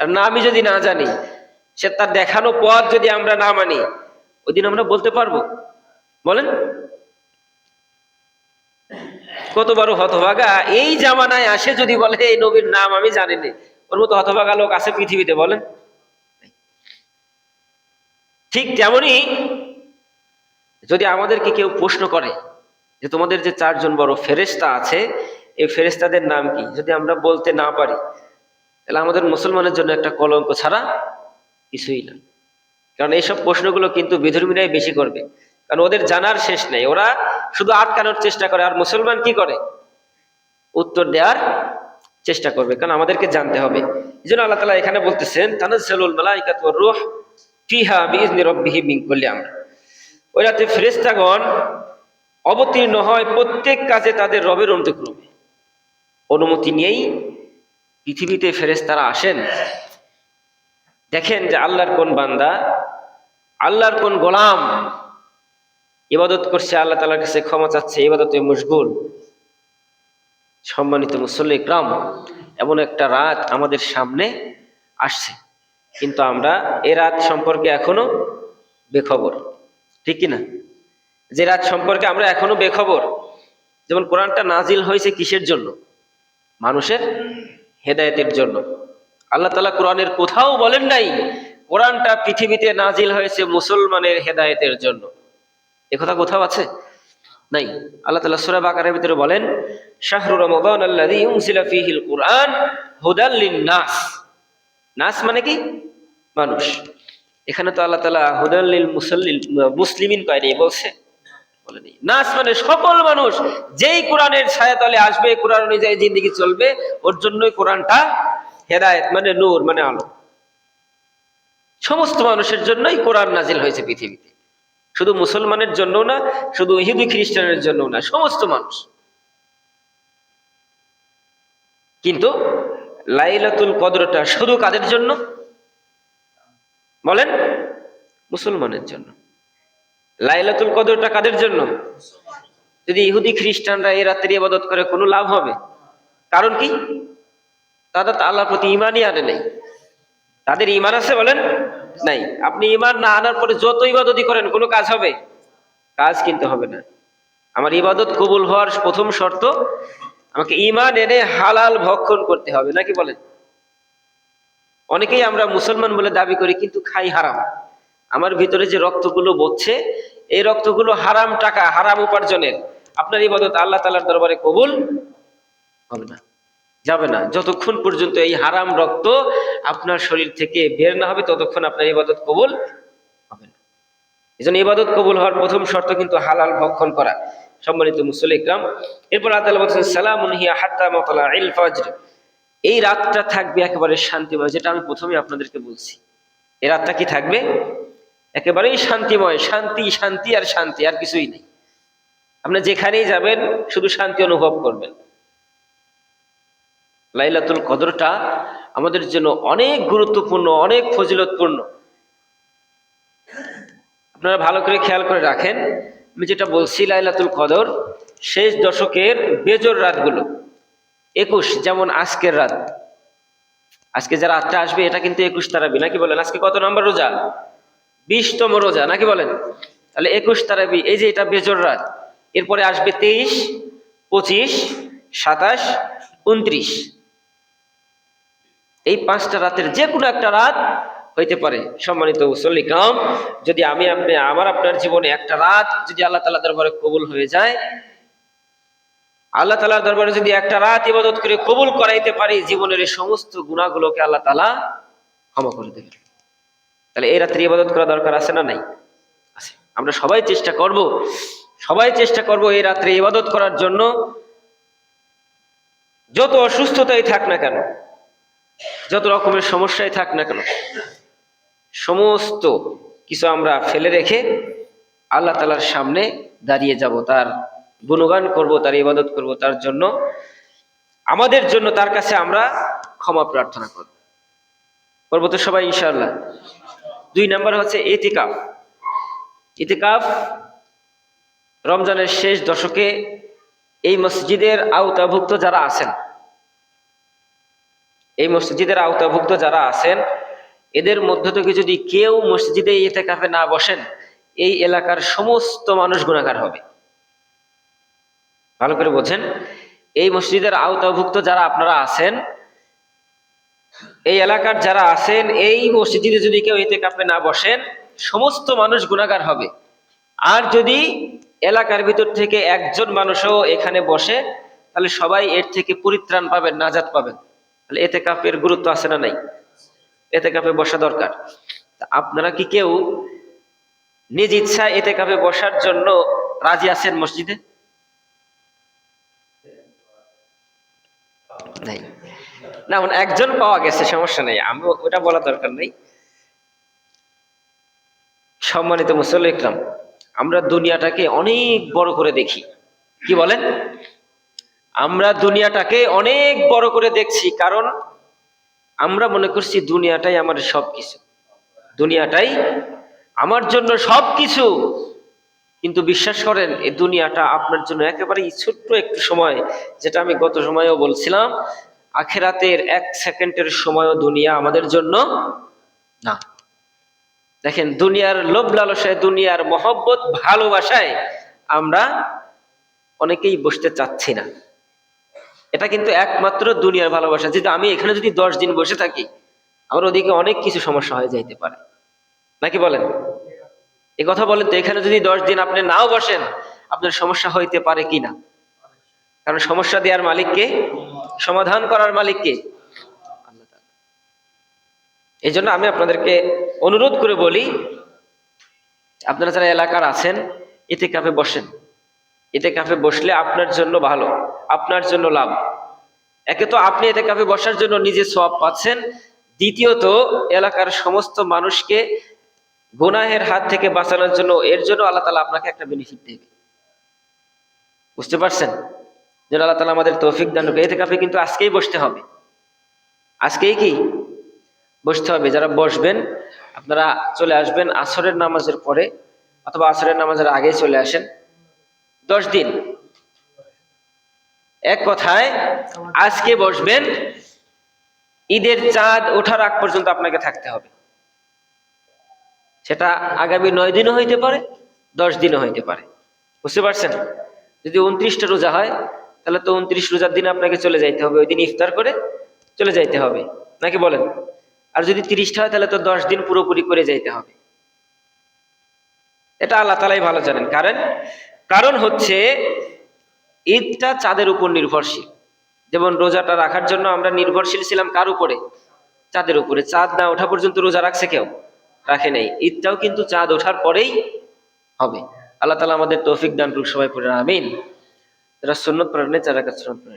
তার নামই যদি না জানি, সে তার দেখানো পথ যদি আমরা না মানি, ওই দিন আমরা বলতে পারব? বলেন। কত বড় হতভাগা। এই জামানায় আসে যদি বলে, এই নবীর নাম আমি জানি না ওর মতো হতভাগা লোক আছে পৃথিবীতে, বলেন। ঠিক তেমনি যদি আমাদেরকে কেউ প্রশ্ন করে যে তোমাদের যে চারজন বড় ফেরেস্তা আছে, এই ফেরেস্তাদের নাম কি? যদি আমরা বলতে না পারি তাহলে আমাদের মুসলমানের জন্য একটা কলঙ্ক ছাড়া কিছুই না। কারণ এইসব প্রশ্নগুলো কিন্তু বিধর্মীরাই বেশি করবে। কারণ ওদের জানার শেষ নেই। ওরা শুধু আটকানোর চেষ্টা করে। আর মুসলমান কি করে? উত্তর দেওয়ার চেষ্টা করবে। কারণ আমাদেরকে জানতে হবে। এই জন্য আল্লাহ তালা এখানে বলতেছেন, তানাজ্জালুল মালাইকাত ওই রাতে ফেরেশতাগণ অবতীর্ণ হয় প্রত্যেক কাজে তাদের রবের অনুক্রমে অনুমতি নিয়েই পৃথিবীতে ফেরেশতারা আসেন। দেখেন যে আল্লাহর কোন বান্দা, আল্লাহর কোন গোলাম ইবাদত করছে, আল্লাহ তালার কাছে ক্ষমা চাচ্ছে ইবাদতে মশগুল। সম্মানিত মুসল্লি গ্রাম এমন একটা রাত আমাদের সামনে আসছে। কিন্তু আমরা এ রাত সম্পর্কে এখনও বেখবর, ঠিক কি না? যে রাত সম্পর্কে আমরা এখনও বেখবর, যেমন কোরআনটা নাজিল হয়েছে কিসের জন্য? মানুষের হেদায়েতের জন্য। আল্লাহ তালা কোরআনের কোথাও বলেন নাই, কোরআনটা পৃথিবীতে নাজিল হয়েছে মুসলমানের হেদায়েতের জন্য। কথা কোথাও আছে? নাই। আল্লাহ তালা সুরা বাকারের ভিতরে বলেন, শাহরু রমাদান ফীহিল কুরআন হুদাল লিন-নাস। নাস মানে কি? মানুষ। এখানে তো আল্লাহ তালা হুদাল্লিল মুসল্লিল, মুসলিমিন কয়নি বলছে। বলেনি। নাস মানে সকল মানুষ যেই কোরআনের ছায়াতলে আসবে, কোরআন অনুযায়ী জিন্দিগি চলবে, ওর জন্যই কোরআনটা হেদায়েত মানে নূর মানে আলো। সমস্ত মানুষের জন্যই কোরআন নাজিল হয়েছে পৃথিবীতে। শুধু মুসলমানের জন্য না, শুধু ইহুদি খ্রিস্টানের জন্য না, সমস্ত মানুষ। কিন্তু লাইলাতুল কদরটা শুধু কাদের জন্য? বলেন, মুসলমানের জন্য। লাইলাতুল কদরটা কাদের জন্য? যদি ইহুদি খ্রিস্টানরা এই রাত্রি ইবাদত করে, কোনো লাভ হবে? কারণ কি? তারা তো আল্লাহর প্রতি ইমানই আনে নাই। তাদের ইমান আছে বলেন? নাই। আপনি ইমান না আনার পরে যত ইবাদতই করেন, কোনো কাজ হবে? কাজ কিন্তু হবে না। আমার ইবাদত কবুল হওয়ার প্রথম শর্ত, আমাকে ইমান এনে হালাল ভক্ষণ করতে হবে, নাকি বলেন? অনেকেই আমরা মুসলমান বলে দাবি করি, কিন্তু খাই হারাম। আমার ভিতরে যে রক্তগুলো বচ্ছে এই রক্তগুলো হারাম টাকা, হারাম উপার্জনের। আপনার ইবাদত আল্লাহ তালার দরবারে কবুল হবে না, যাবে না। যতক্ষণ পর্যন্ত এই হারাম রক্ত আপনার শরীর থেকে বের না হবে, ততক্ষণ আপনার ইবাদত কবুল হবে না। এই জন্য ইবাদত কবুল হওয়ার প্রথম শর্ত কিন্তু হালাল ভক্ষণ করা। সম্মানিত মুসল ইকরাম, এরপর আল্লাহ বলছেন সালাম হাত্তা মতলা ইল ফজর। এই রাতটা থাকবে একেবারে শান্তিময় যেটা আমি প্রথমে আপনাদেরকে বলছি। এই রাতটা কি থাকবে? একেবারেই শান্তিময়, শান্তি শান্তি আর শান্তি, আর কিছুই নেই। আপনি যেখানেই যাবেন, শুধু শান্তি অনুভব করবেন। লাইলাতুল কদরটা আমাদের জন্য অনেক গুরুত্বপূর্ণ, অনেক ফজিলতপূর্ণ। আপনারা ভালো করে খেয়াল করে রাখেন, আমি যেটা বলছি, লাইলাতুল কদর শেষ দশকের বেজর রাতগুলো। একুশ, যেমন আজকের রাত। আজকে যে রাতটা আসবে, এটা কিন্তু একুশ তারাবি, নাকি বলেন? আজকে কত নম্বর রোজা? বিশতম রোজা, নাকি বলেন? তাহলে একুশ তারাবি, এই যে এটা বেজর রাত, এরপরে আসবে তেইশ, পঁচিশ, সাতাশ, উনত্রিশ। এই পাঁচটা রাতের যে কোনো একটা রাত হইতে পারে। সম্মানিত মুসল্লি কাম, যদি আমি আপনি, আমার আপনার জীবনে একটা রাত যদি আল্লাহ তালা দরবারে কবুল হয়ে যায়, আল্লাহ তালার দরবারে যদি একটা রাত ইবাদত করে কবুল করাইতে পারি, জীবনের এই সমস্ত গুণাগুলোকে আল্লাহ তালা ক্ষমা করে দেবেন। তাহলে এই রাত্রে ইবাদত করা দরকার আছে না নাই? আছে। আমরা সবাই চেষ্টা করব, সবাই চেষ্টা করব এই রাত্রে ইবাদত করার জন্য। যত অসুস্থতাই থাক না কেন, যত রকমের সমস্যাই থাক না কেন, সমস্ত কিছু আমরা ফেলে রেখে আল্লাহ তালার সামনে দাঁড়িয়ে যাব, তার গুণগান করব, তার ইবাদত করব, তার জন্য। আমাদের জন্য তার কাছে আমরা ক্ষমা প্রার্থনা করব। করব তো সবাই ইনশাআল্লাহ। দুই নাম্বার হচ্ছে এতিকাফ ইতিকাফ রমজানের শেষ দশকে এই মসজিদের আওতাভুক্ত যারা আছেন, এই মসজিদের আওতাভুক্ত যারা আছেন, এদের মধ্য থেকে যদি কেউ মসজিদে এতে কাফে না বসেন, এই এলাকার সমস্ত মানুষ গুণাকার হবে। ভালো করে বোঝেন, এই মসজিদের আওতাভুক্ত যারা আপনারা আছেন এই এলাকার যারা আছেন, এই মসজিদে যদি কেউ এতে কাপে না বসেন, সমস্ত মানুষ গুণাগার হবে। আর যদি এলাকার ভিতর থেকে একজন মানুষও এখানে বসে, তাহলে সবাই এর থেকে পরিত্রাণ পাবেন, নাজাত পাবেন। তাহলে এতে কাপের গুরুত্ব আছে না নাই? এতে কাপে বসা দরকার। আপনারা কি কেউ নিজ ইচ্ছা এতে কাপে বসার জন্য রাজি আছেন মসজিদে? নাই। না মানে একজন পাওয়া গেছে, সমস্যা নেই। আমি ওটা বলা দরকার নেই। সম্মানিত মুসল্লি ইকরাম, আমরা দুনিয়াটাকে অনেক বড় করে দেখি। কি বলেন? আমরা দুনিয়াটাকে অনেক বড় করে দেখছি, কারণ আমরা মনে করছি দুনিয়াটাই আমাদের সব কিছু দুনিয়াটাই আমার জন্য সব কিছু কিন্তু বিশ্বাস করেন, এই দুনিয়াটা আপনার জন্য একেবারে ছোট্ট একটু সময়, যেটা আমি গত সময়েও বলছিলাম আখেরাতের এক সেকেন্ডের সময়ও দুনিয়া আমাদের জন্য না। দেখেন, দুনিয়ার লোভ লালসায়, দুনিয়ার মহব্বত ভালোবাসায় আমরা অনেকেই বসতে চাচ্ছি না। এটা কিন্তু একমাত্র দুনিয়ার ভালোবাসা। যদি আমি এখানে যদি দশ দিন বসে থাকি, আমার ওদিকে অনেক কিছু সমস্যা হয়ে যাইতে পারে। নাকি বলেন? এ কথা বলেন তো, এখানে যদি দশ দিন আপনি নাও বসেন, আপনার সমস্যা হইতে পারে কি না কারণ সমস্যা দেওয়ার মালিককে, সমাধান করার মালিককে। এই জন্য আমি আপনাদেরকে অনুরোধ করে বলি, আপনারা যারা এলাকার আছেন এতে কাপে বসেন। এতে কাপে বসলে আপনার জন্য ভালো, আপনার জন্য লাভ। একে তো আপনি এতে কাপে বসার জন্য নিজে সব পাচ্ছেন, দ্বিতীয়ত এলাকার সমস্ত মানুষকে গুনাহের হাত থেকে বাঁচানোর জন্য, এর জন্য আল্লাহ তালা আপনাকে একটা বেনিফিট দেবে। বুঝতে পারছেন? যেন আল্লাহ আমাদের তৌফিক দান করুক। এতে কাপে কিন্তু আজকেই বসতে হবে। আজকেই কি? বসতে হবে। যারা বসবেন, আপনারা চলে আসবেন আসরের নামাজের পরে অথবা আসরের নামাজের আগেই চলে আসেন। দশ দিন। এক কথায়, আজকে বসবেন, ঈদের চাঁদ ওঠার আগ পর্যন্ত আপনাকে থাকতে হবে। সেটা আগামী নয় দিনও হইতে পারে, দশ দিনও হইতে পারে। বুঝতে পারছেন? যদি উনত্রিশটা রোজা হয় তাহলে তো উনত্রিশ রোজার দিন আপনাকে চলে যাইতে হবে, ওই দিন ইফতার করে চলে যাইতে হবে। নাকি বলেন? আর যদি তিরিশটা হয়, তাহলে তো দশ দিন পুরোপুরি করে যাইতে হবে। এটা আল্লাহ তালাই ভালো জানেন। কারণ কারণ হচ্ছে ঈদটা চাঁদের উপর নির্ভরশীল। যেমন রোজাটা রাখার জন্য আমরা নির্ভরশীল ছিলাম কার উপরে? চাঁদের উপরে। চাঁদ না ওঠা পর্যন্ত রোজা রাখছে কেউ? রাখে নাই। ঈদটাও কিন্তু চাঁদ ওঠার পরেই হবে। আল্লাহ তালা আমাদের তৌফিক দান সবাই পড়ে, আমিন। যারা সুন্নত পড়েন তারা কাছে পড়েন